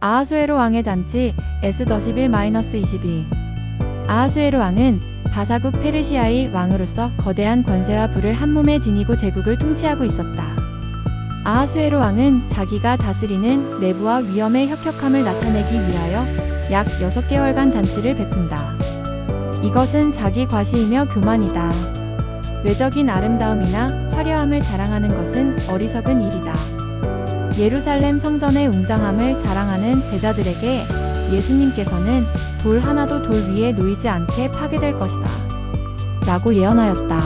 아하수에로 왕의 잔치 S-11-22 아하수에로 왕은 바사국 페르시아의 왕으로서 거대한 권세와 부를 한몸에 지니고 제국을 통치하고 있었다. 아하수에로 왕은 자기가 다스리는 내부와 위험의 혁혁함을 나타내기 위하여 약 6개월간 잔치를 베푼다. 이것은 자기 과시이며 교만이다. 외적인 아름다움이나 화려함을 자랑하는 것은 어리석은 일이다. 예루살렘 성전의 웅장함을 자랑하는 제자들에게 예수님께서는 돌 하나도 돌 위에 놓이지 않게 파괴될 것이다. 라고 예언하였다.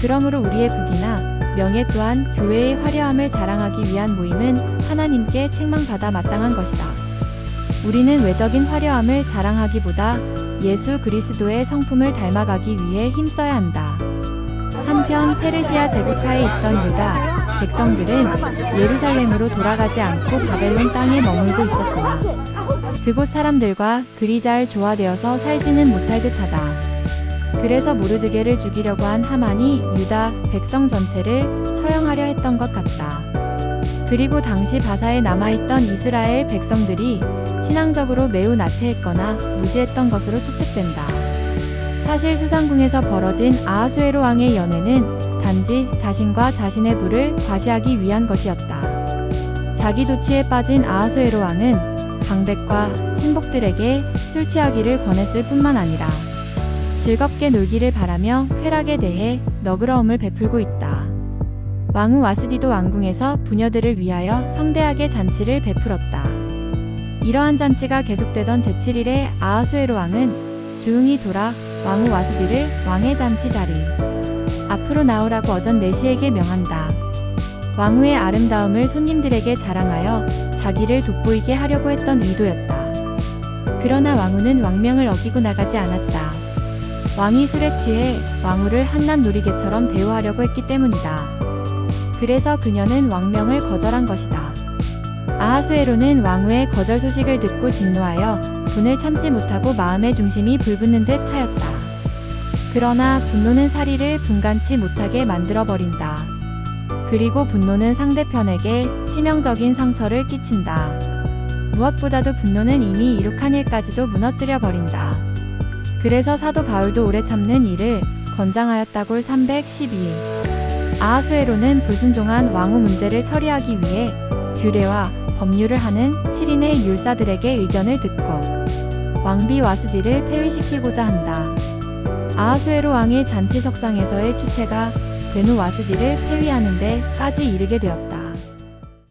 그러므로 우리의 북이나 명예 또한 교회의 화려함을 자랑하기 위한 모임은 하나님께 책망받아 마땅한 것이다. 우리는 외적인 화려함을 자랑하기보다 예수 그리스도의 성품을 닮아가기 위해 힘써야 한다. 한편 페르시아 제국하에 있던 유다 백성들은 예루살렘으로 돌아가지 않고 바벨론 땅에 머물고 있었으나 그곳 사람들과 그리 잘 조화되어서 살지는 못할 듯하다. 그래서 모르드게를 죽이려고 한 하만이 유다 백성 전체를 처형하려 했던 것 같다. 그리고 당시 바사에 남아있던 이스라엘 백성들이 신앙적으로 매우 나태했거나 무지했던 것으로 추측된다. 사실 수상궁에서 벌어진 아하수에로 왕의 연애는 단지 자신과 자신의 부를 과시하기 위한 것이었다. 자기 도취에 빠진 아하수에로 왕은 방백과 친복들에게 술 취하기를 권했을 뿐만 아니라 즐겁게 놀기를 바라며 쾌락에 대해 너그러움을 베풀고 있다. 왕후 와스디도 왕궁에서 부녀들을 위하여 성대하게 잔치를 베풀었다. 이러한 잔치가 계속되던 제7일에 아하수에로 왕은 주웅이 돌아 왕후 와스디를 왕의 잔치 자리 앞으로 나오라고 어전 내시에게 명한다. 왕후의 아름다움을 손님들에게 자랑하여 자기를 돋보이게 하려고 했던 의도였다. 그러나 왕후는 왕명을 어기고 나가지 않았다. 왕이 술에 취해 왕후를 한낱 놀이개처럼 대우하려고 했기 때문이다. 그래서 그녀는 왕명을 거절한 것이다. 아하수에로는 왕후의 거절 소식을 듣고 진노하여 분을 참지 못하고 마음의 중심이 불붙는 듯 하였다. 그러나 분노는 사리를 분간치 못하게 만들어 버린다. 그리고 분노는 상대편에게 치명적인 상처를 끼친다. 무엇보다도 분노는 이미 이룩한 일까지도 무너뜨려 버린다. 그래서 사도 바울도 오래 참는 일을 권장하였다골 312일. 아하수에로는 불순종한 왕후 문제를 처리하기 위해 규례와 법률을 하는 7인의 율사들에게 의견을 듣고 왕비 와스디를 폐위시키고자 한다. 아하수에로 왕의 잔치석상에서의 추체가 베누 와스디를 폐위하는 데까지 이르게 되었다.